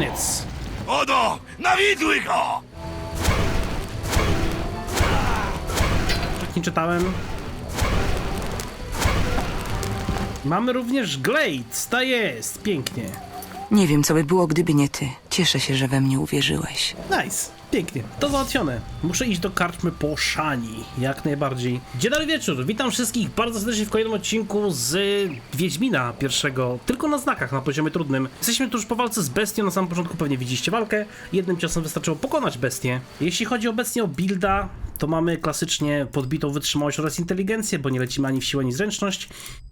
koniec. Odo, nawiduj go! Tak nie czytałem. Mamy również Glades, ta jest, pięknie. Nie wiem, co by było, gdyby nie ty. Cieszę się, że we mnie uwierzyłeś. Nice, pięknie, to załatwione. Muszę iść do karczmy po Szani, jak najbardziej. Dzień dobry wieczór, witam wszystkich bardzo serdecznie w kolejnym odcinku z Wiedźmina pierwszego, tylko na znakach, na poziomie trudnym. Jesteśmy tuż po walce z bestią, na samym początku pewnie widzieliście walkę. Jednym ciosem wystarczyło pokonać bestię. Jeśli chodzi obecnie o builda, to mamy klasycznie podbitą wytrzymałość oraz inteligencję, bo nie lecimy ani w siłę, ani zręczność.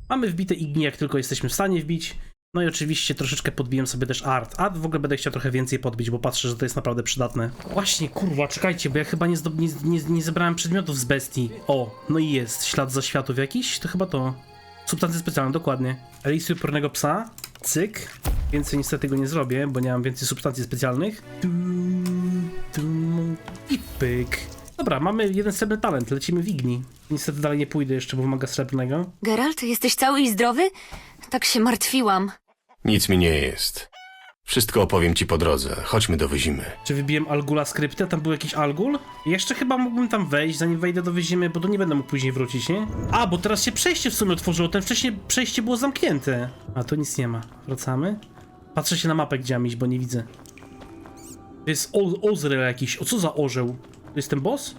Mamy wbite igni, jak tylko jesteśmy w stanie wbić. No i oczywiście troszeczkę podbiłem sobie też art. Art w ogóle będę chciał trochę więcej podbić, bo patrzę, że to jest naprawdę przydatne. Właśnie, kurwa, czekajcie, bo ja chyba nie, nie, nie, nie zebrałem przedmiotów z bestii. O, no i jest, ślad zaświatów jakiś, to chyba to. Substancje specjalne, dokładnie. Eliksir upornego psa, cyk. Więcej niestety go nie zrobię, bo nie mam więcej substancji specjalnych. I pyk. Dobra, mamy jeden srebrny talent, lecimy w Igni. Niestety dalej nie pójdę jeszcze, bo wymaga srebrnego. Geralt, jesteś cały i zdrowy? Tak się martwiłam. Nic mi nie jest. Wszystko opowiem ci po drodze. Chodźmy do Wyzimy. Czy wybiłem Algula skryptę? Tam był jakiś Algul? Jeszcze chyba mógłbym tam wejść, zanim wejdę do Wyzimy, bo to nie będę mógł później wrócić, nie? A, bo teraz się przejście w sumie otworzyło, ten wcześniej przejście było zamknięte. A, tu nic nie ma. Wracamy? Patrzę się na mapę, gdzie mam iść, bo nie widzę. To jest o- jakiś. O, co za orzeł? To jest ten boss?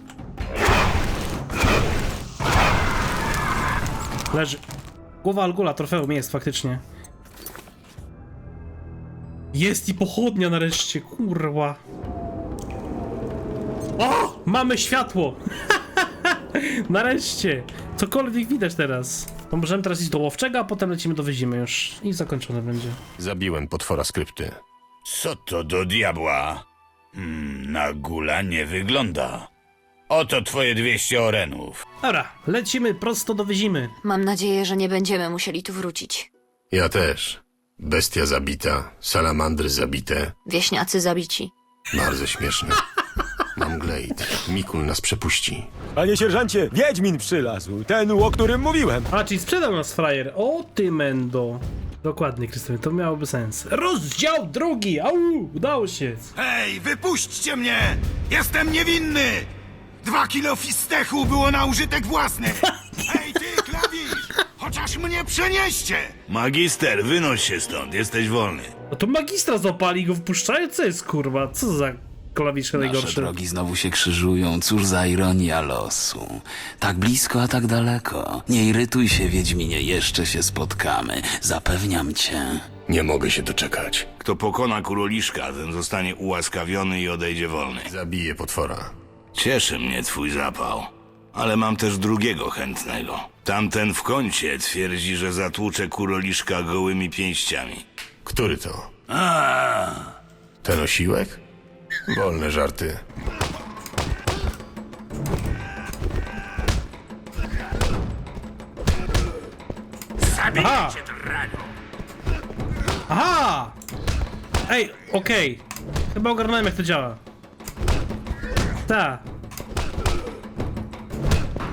Leży. Głowa Algula, trofeum jest faktycznie. Jest i pochodnia nareszcie, kurwa. O! Mamy światło! nareszcie! Cokolwiek widać teraz. To możemy teraz iść do łowczego, a potem lecimy do wyzimy już. I zakończone będzie. Zabiłem potwora skrypty. Co to do diabła? Hmm, na gula nie wygląda. Oto twoje 200 orenów. Dobra, lecimy prosto do wyzimy. Mam nadzieję, że nie będziemy musieli tu wrócić. Ja też. Bestia zabita, salamandry zabite. Wieśniacy zabici. Bardzo śmieszne. Mam glejt. Mikul nas przepuści. Panie sierżancie, Wiedźmin przylazł, ten, o którym mówiłem. A, czyli sprzedał nas frajer. O ty mendo. Dokładnie, Krystofie, to miałoby sens. Rozdział drugi! Au! Udało się! Hej, wypuśćcie mnie! Jestem niewinny! Dwa kilo fistechu było na użytek własny! Hej, ty! Chociaż mnie przenieście! Magister, wynoś się stąd, jesteś wolny. No to magistra zapali go wpuszczają? Co jest kurwa? Co za klawisze Nasze najgorsze? drogi znowu się krzyżują, cóż za ironia losu. Tak blisko, a tak daleko. Nie irytuj się, Wiedźminie, jeszcze się spotkamy. Zapewniam cię. Nie mogę się doczekać. Kto pokona kuroliszka, ten zostanie ułaskawiony i odejdzie wolny. Zabiję potwora. Cieszy mnie twój zapał. Ale mam też drugiego chętnego. Tamten w kącie twierdzi, że zatłucze kuroliszka gołymi pięściami. Który to? A, Ten osiłek? Wolne żarty. Aha! Aha! Ej, okej. Chyba ogarnąłem jak to działa. Ta.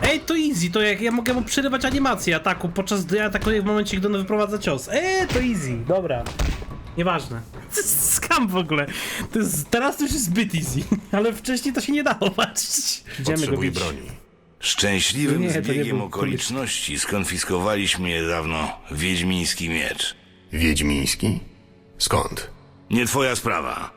Ej, to easy, to jak ja mogę mu przerywać animację ataku, podczas gdy ja atakuję w momencie, gdy on wyprowadza cios. Ej, to easy, dobra. Nieważne. To jest skam w ogóle. To jest, teraz to już jest zbyt easy, ale wcześniej to się nie dało patrzeć. Idziemy go Potrzebuję bić. broni. szczęśliwym Nie, to nie zbiegiem był okoliczności skonfiskowaliśmy niedawno wiedźmiński miecz. Wiedźmiński? Skąd? Nie twoja sprawa.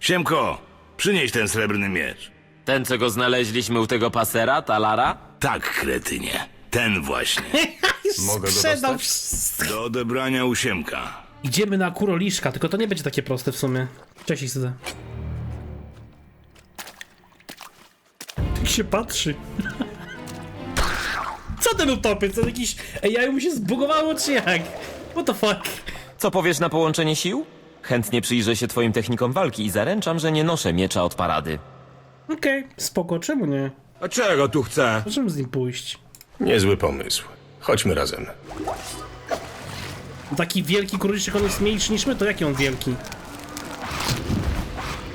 Siemko, przynieś ten srebrny miecz. Ten, co go znaleźliśmy u tego pasera, Talara? Tak, kretynie. Ten właśnie. Mogę go Sprzedał dostać? wszystko. Do odebrania u Siemka. Idziemy na kuroliszka, tylko to nie będzie takie proste w sumie. Cześć Izdę. Tak się patrzy. Co ten utopiec? To jakiś... Ej, ja mu się zbugowało czy jak? What the fuck? Co powiesz na połączenie sił? Chętnie przyjrzę się twoim technikom walki i zaręczam, że nie noszę miecza od parady. Okej, spoko, czemu nie? A czego tu chce? Możemy z nim pójść. Niezły pomysł. Chodźmy razem. Taki wielki kuroliszek, on jest mniejszy niż my, to jaki on wielki?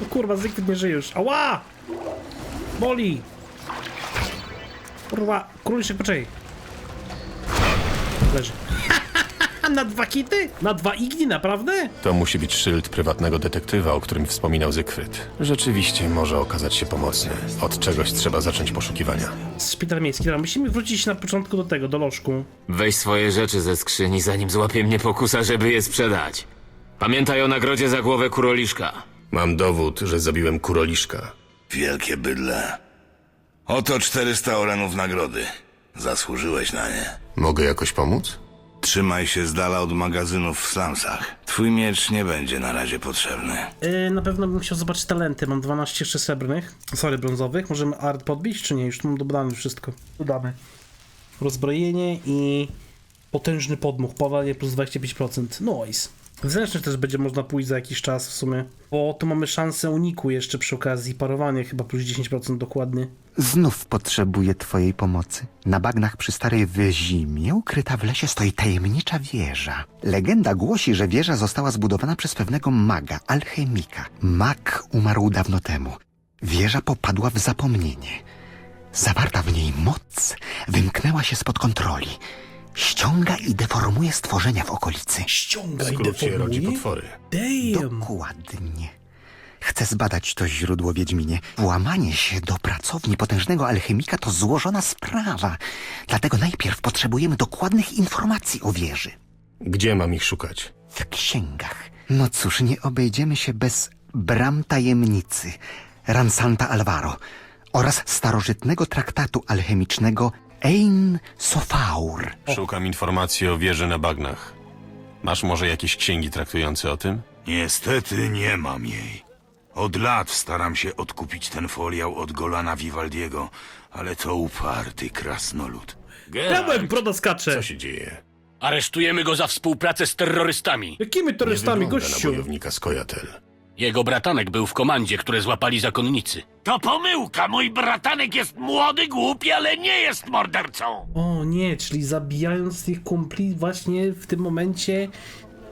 O kurwa, Zygfryd nie żyje już. Ała! Boli! Kurwa, króliczek, poczekaj. Leży. Na dwa kity? Na dwa igni, naprawdę? To musi być szyld prywatnego detektywa, o którym wspominał Zygfryd. Rzeczywiście może okazać się pomocny. Od czegoś trzeba zacząć poszukiwania. Szpital miejski, dobra, musimy wrócić na początku do tego, do lożku. Weź swoje rzeczy ze skrzyni, zanim złapie mnie pokusa, żeby je sprzedać. Pamiętaj o nagrodzie za głowę kuroliszka. Mam dowód, że zabiłem kuroliszka. Wielkie bydle. Oto 400 orenów nagrody. Zasłużyłeś na nie. Mogę jakoś pomóc? Trzymaj się z dala od magazynów w slumsach. Twój miecz nie będzie na razie potrzebny. Yy, na pewno bym chciał zobaczyć talenty, mam 12 jeszcze srebrnych, sorry, brązowych. Możemy art podbić, czy nie? Już tu mam dobrane wszystko. Dodamy. Rozbrojenie i potężny podmuch, powalenie plus 25%. Nice. W zręczność też będzie można pójść za jakiś czas w sumie, bo tu mamy szansę uniku jeszcze przy okazji, parowanie chyba plus 10% dokładnie. Znów potrzebuję twojej pomocy. Na bagnach przy starej wyzimie, ukryta w lesie, stoi tajemnicza wieża. Legenda głosi, że wieża została zbudowana przez pewnego maga, alchemika. Mag umarł dawno temu. Wieża popadła w zapomnienie. Zawarta w niej moc wymknęła się spod kontroli. Ściąga i deformuje stworzenia w okolicy. Ściąga i Skrót się rodzi deformuje? potwory. Damn! Dokładnie. Chcę zbadać to źródło, Wiedźminie. Włamanie się do pracowni potężnego alchemika to złożona sprawa. Dlatego najpierw potrzebujemy dokładnych informacji o wieży. Gdzie mam ich szukać? W księgach. No cóż, nie obejdziemy się bez bram tajemnicy Ransanta Alvaro oraz starożytnego traktatu alchemicznego Ein Sofaur. Szukam informacji o wieży na bagnach. Masz może jakieś księgi traktujące o tym? Niestety nie mam jej. Od lat staram się odkupić ten foliał od Golana Vivaldiego, ale to uparty krasnolud. Pełen broda skacze! Co się dzieje? Aresztujemy go za współpracę z terrorystami. Jakimi terrorystami, Wygląda na gościu? bojownika z Kojatel. Jego bratanek był w komandzie, które złapali zakonnicy. To pomyłka! Mój bratanek jest młody, głupi, ale nie jest mordercą! O nie, czyli zabijając tych kumpli właśnie w tym momencie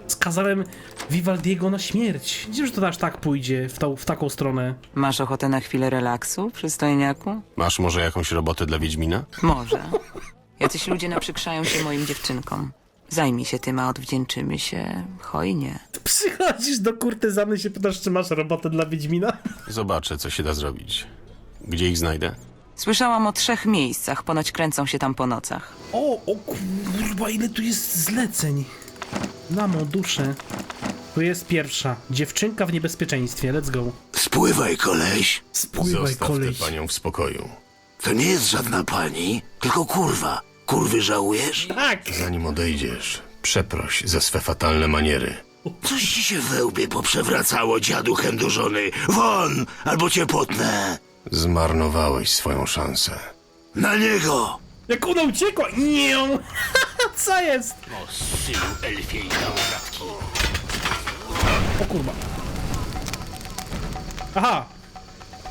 skazałem Vivaldiego na śmierć. Widzisz, że to aż tak pójdzie w, tą, w taką stronę. Masz ochotę na chwilę relaksu, przystojniaku? Masz może jakąś robotę dla Wiedźmina? Może. Jacyś ludzie naprzykrzają się moim dziewczynkom. Zajmij się tym, a odwdzięczymy się hojnie. Przychodzisz do kurtyzany się pytasz, czy masz robotę dla Wiedźmina? Zobaczę, co się da zrobić. Gdzie ich znajdę? Słyszałam o trzech miejscach, ponoć kręcą się tam po nocach. O, o kurwa, ile tu jest zleceń. Na mo duszę. Tu jest pierwsza. Dziewczynka w niebezpieczeństwie, let's go. Spływaj, koleś! Spływaj, Zostaw koleś. tę panią w spokoju. To nie jest żadna pani, tylko kurwa. Kurwy żałujesz? Tak! Zanim odejdziesz, przeproś za swe fatalne maniery. Coś ci się we łbie poprzewracało, dziadu chędożony. Won, albo cię potnę. Zmarnowałeś swoją szansę. Na niego! Jak ona uciekła! Nie! Co jest? O synu elfiej gałgatki. O kurwa. Aha!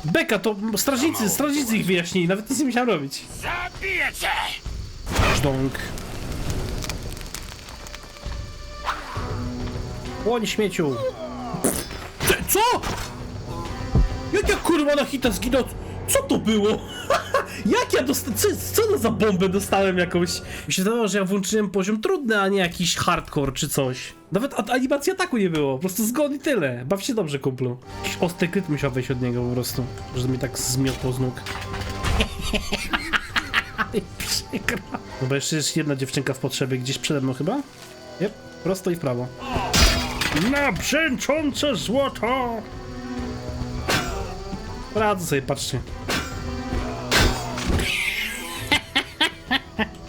Beka, to strażnicy, strażnicy ich wyjaśnili, nawet nic nie musiałem robić. Zabiję cię! Żdąg. Łoń śmieciu. Ty, co? Jak ja kurwa na hita zginął? Co to było? Jak ja dostałem? Co, co to za bombę dostałem jakąś? Mi się wydawało, że ja włączyłem poziom trudny, a nie jakiś hardcore czy coś. Nawet a- animacji ataku nie było, po prostu zgon i tyle. Baw się dobrze, kumplu. Jakiś ostry kryt musiał wejść od niego po prostu, że mi tak zmiotło z nóg. Przykro. No bo jeszcze jest jedna dziewczynka w potrzebie gdzieś przede mną chyba? Jep, prosto i w prawo. Na brzęczące złoto! Radzę sobie, patrzcie.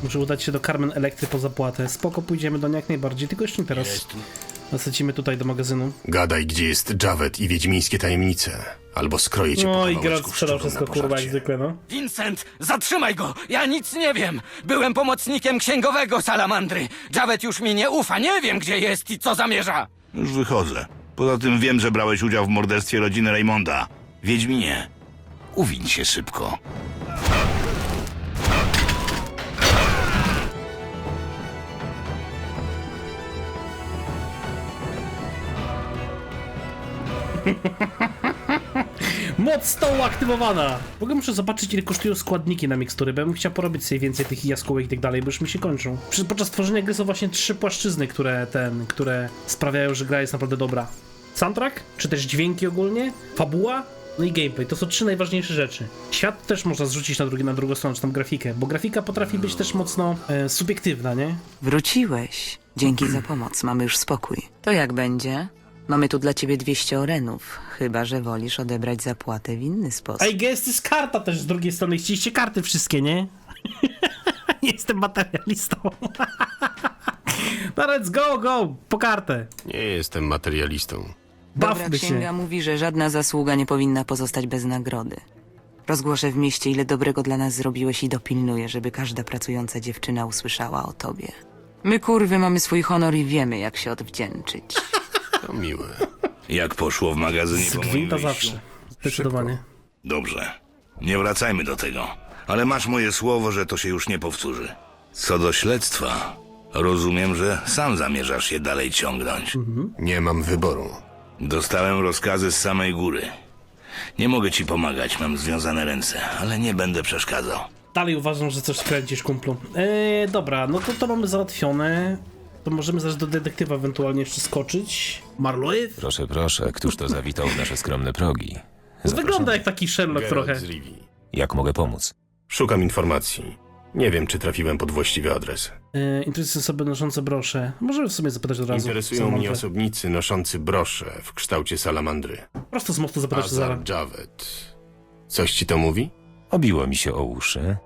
Muszę udać się do Carmen Elektry po zapłatę. Spoko, pójdziemy do niej jak najbardziej, tylko jeszcze nie teraz. Lecimy tutaj do magazynu. Gadaj, gdzie jest Javet i wiedźmińskie tajemnice. Albo skroję cię po No i kawałeczku gra sprzedał wszystko, na kurwa, jak pożarcie. zwykle, no. Vincent, zatrzymaj go! Ja nic nie wiem! Byłem pomocnikiem księgowego salamandry. Javet już mi nie ufa, nie wiem gdzie jest i co zamierza. Już wychodzę. Poza tym wiem, że brałeś udział w morderstwie rodziny Raymonda. Wiedźminie, uwiń się szybko. Mocno uaktywowana! W ogóle muszę zobaczyć, ile kosztują składniki na mikstury, bo ja bym chciał porobić sobie więcej tych jaskółek i tak dalej, bo już mi się kończą. Podczas tworzenia gry są właśnie trzy płaszczyzny, które ten, które sprawiają, że gra jest naprawdę dobra. Soundtrack, czy też dźwięki ogólnie, fabuła, no i gameplay. To są trzy najważniejsze rzeczy. Świat też można zrzucić na, drugi, na drugą stronę, czy tam grafikę, bo grafika potrafi być też mocno e, subiektywna, nie? Wróciłeś. Dzięki za pomoc, mamy już spokój. To jak będzie? Mamy tu dla ciebie 200 orenów, chyba że wolisz odebrać zapłatę w inny sposób. A i jest jest karta też z drugiej strony. Chcieliście karty wszystkie, nie? Nie Jestem materialistą. no let's go, go! Po kartę. Nie jestem materialistą. Dobra Bawmy księga się. mówi, że żadna zasługa nie powinna pozostać bez nagrody. Rozgłoszę w mieście, ile dobrego dla nas zrobiłeś i dopilnuję, żeby każda pracująca dziewczyna usłyszała o tobie. My kurwy mamy swój honor i wiemy, jak się odwdzięczyć. To miłe. Jak poszło w magazynie Z po moim wyjściu? zawsze. Zdecydowanie. Dobrze. Nie wracajmy do tego. Ale masz moje słowo, że to się już nie powtórzy. Co do śledztwa, rozumiem, że sam zamierzasz je dalej ciągnąć. Nie mam wyboru. Dostałem rozkazy z samej góry. Nie mogę ci pomagać, mam związane ręce, ale nie będę przeszkadzał. Dalej uważam, że coś skręcisz, kumplu. Eee, dobra, no to to mamy załatwione. To możemy zaraz do detektywa ewentualnie jeszcze skoczyć. Marlowe? Proszę, proszę, któż to zawitał w nasze skromne progi? Wygląda jak taki Sherlock Geralt trochę. z Rivii. Jak mogę pomóc? Szukam informacji. Nie wiem, czy trafiłem pod właściwy adres. Eee, interesują osoby noszące brosze. Możemy w sumie zapytać od razu. Interesują mnie osobnicy noszący brosze w kształcie salamandry. Prosto z mostu zapytać. Azar Javed. Coś ci to mówi? Obiło mi się o uszy.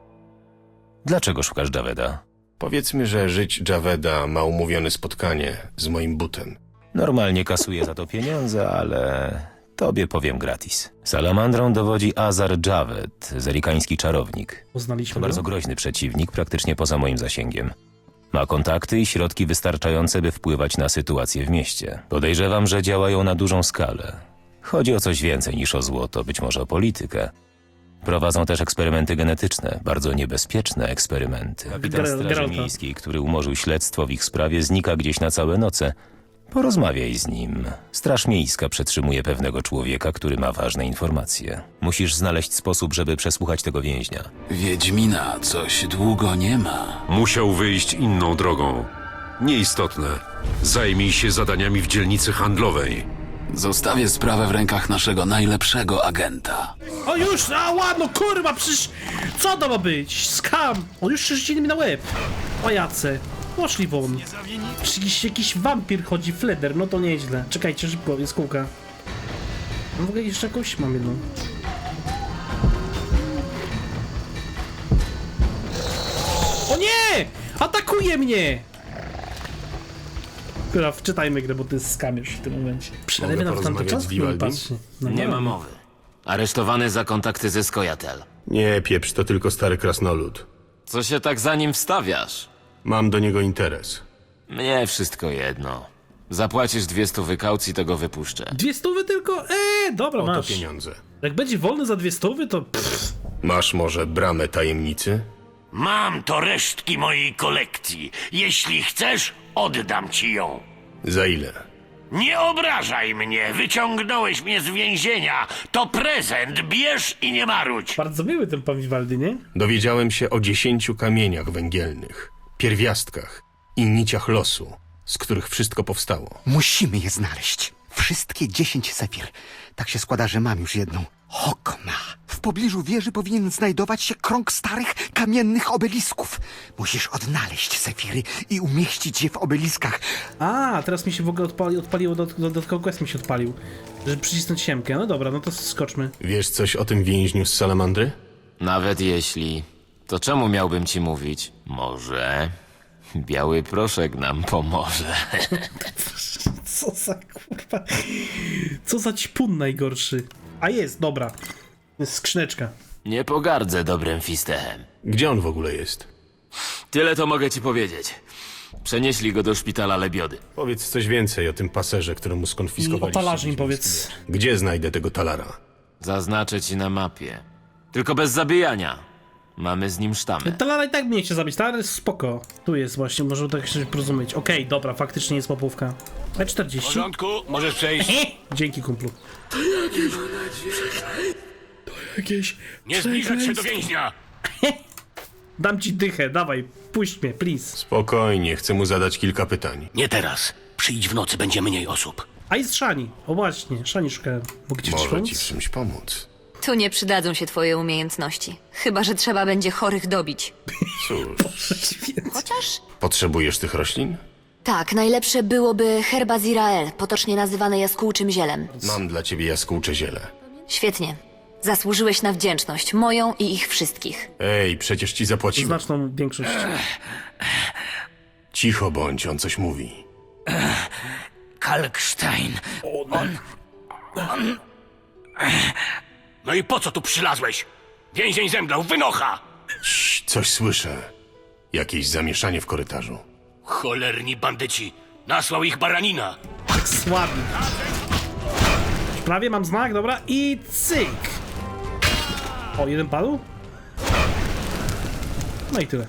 Dlaczego szukasz Javeda? Powiedzmy, że żyć Javeda ma umówione spotkanie z moim butem. Normalnie kasuję za to pieniądze, ale tobie powiem gratis. Salamandrą dowodzi Azar Javed, zerikański czarownik. Poznaliśmy To go. bardzo groźny przeciwnik, praktycznie poza moim zasięgiem. Ma kontakty i środki wystarczające, by wpływać na sytuację w mieście. Podejrzewam, że działają na dużą skalę. Chodzi o coś więcej niż o złoto, być może o politykę. Prowadzą też eksperymenty genetyczne, bardzo niebezpieczne eksperymenty. Kapitan Straży. Miejskiej, który umorzył śledztwo w ich sprawie, znika gdzieś na całe noce. Porozmawiaj z nim. Straż Miejska przetrzymuje pewnego człowieka, który ma ważne informacje. Musisz znaleźć sposób, żeby przesłuchać tego więźnia. Wiedźmina coś długo nie ma. Musiał wyjść inną drogą. Nieistotne. Zajmij się zadaniami w dzielnicy handlowej. Zostawię sprawę w rękach naszego najlepszego agenta. O już, a ładno, kurwa, przecież co to ma być? Skam! O już rzucili mi na łeb. Pajace. Poszli won. Czy jakiś, jakiś wampir chodzi, fleder, no to nieźle. Czekajcie, szybko, jest kółka. No w ogóle jeszcze jakąś mam jedną. O nie! Atakuje mnie! Kurwa, wczytajmy grę, bo jest skamiesz w tym momencie. Przelewy Mogę na tamten porozmawiać czas? Patrzcie. No Nie ma mowy. Aresztowany za kontakty ze Skojatel. Nie, pieprz, to tylko stary krasnolud. Co się tak za nim wstawiasz? Mam do niego interes. Mnie wszystko jedno. Zapłacisz dwie stówy kaucji, to go wypuszczę. Dwie stówy tylko? Eee, dobra, Oto masz. pieniądze. Jak będzie wolny za dwie stówy, to pff, Masz może bramę tajemnicy? Mam to resztki mojej kolekcji. Jeśli chcesz, oddam ci ją. Za ile? Nie obrażaj mnie, wyciągnąłeś mnie z więzienia. To prezent, bierz i nie marudź. bardzo miły ten pan Vivaldi, nie? Dowiedziałem się o dziesięciu kamieniach węgielnych, pierwiastkach i niciach losu, z których wszystko powstało. Musimy je znaleźć. Wszystkie dziesięć sefir. Tak się składa, że mam już jedną. Hokma. W pobliżu wieży powinien znajdować się krąg starych, kamiennych obelisków. Musisz odnaleźć sefiry i umieścić je w obeliskach. A, teraz mi się w ogóle odpali, odpaliło, do- dodatkowy quest mi się odpalił. Żeby przycisnąć siemkę. No dobra, no to skoczmy. Wiesz coś o tym więźniu z salamandry? Nawet jeśli. To czemu miałbym ci mówić? Może. Biały proszek nam pomoże. Co za kurwa. Co za ćpun najgorszy. A jest, dobra. Jest skrzyneczka. Nie pogardzę dobrym fistechem. Gdzie on w ogóle jest? Tyle to mogę ci powiedzieć. Przenieśli go do szpitala Lebiody. Powiedz coś więcej o tym paserze, któremu skonfiskowaliście. o im wiedźmiński powiedz. Gdzie znajdę tego talara? Zaznaczę ci na mapie. Tylko bez zabijania. Mamy z nim sztamę. Talara i tak mnie chce zabić, Talar jest spoko. Tu jest właśnie, możemy tak się porozumieć. Okej, dobra, faktycznie jest łapówka. E40. możesz przejść. Dzięki kumplu. Jakieś... Nie zbliżać się do więźnia. Dam ci dychę, dawaj, puść mnie, please. Spokojnie, chcę mu zadać kilka pytań. Nie teraz. Przyjdź w nocy, będzie mniej osób. A jest Szani. O właśnie, Szani szukałem. Mogę ci coś Może ci pomóc? w czymś pomóc. Tu nie przydadzą się twoje umiejętności. Chyba, że trzeba będzie chorych dobić. Cóż, Chociaż? potrzebujesz tych roślin? Tak, najlepsze byłoby herba zirael, potocznie nazywane jaskółczym zielem. Mam dla ciebie jaskółcze ziele. Świetnie. Zasłużyłeś na wdzięczność, moją i ich wszystkich. Ej, przecież ci zapłaciłem. Znaczną większość. Cicho bądź, on coś mówi. Kalkstein. On... On... No i po co tu przylazłeś? Więzień zemdlał, wynocha! Cii, coś słyszę. Jakieś zamieszanie w korytarzu. Cholerni bandyci. Nasłał ich baranina. Słabi. Prawie mam znak, dobra. I cyk. O, jeden padł? No i tyle.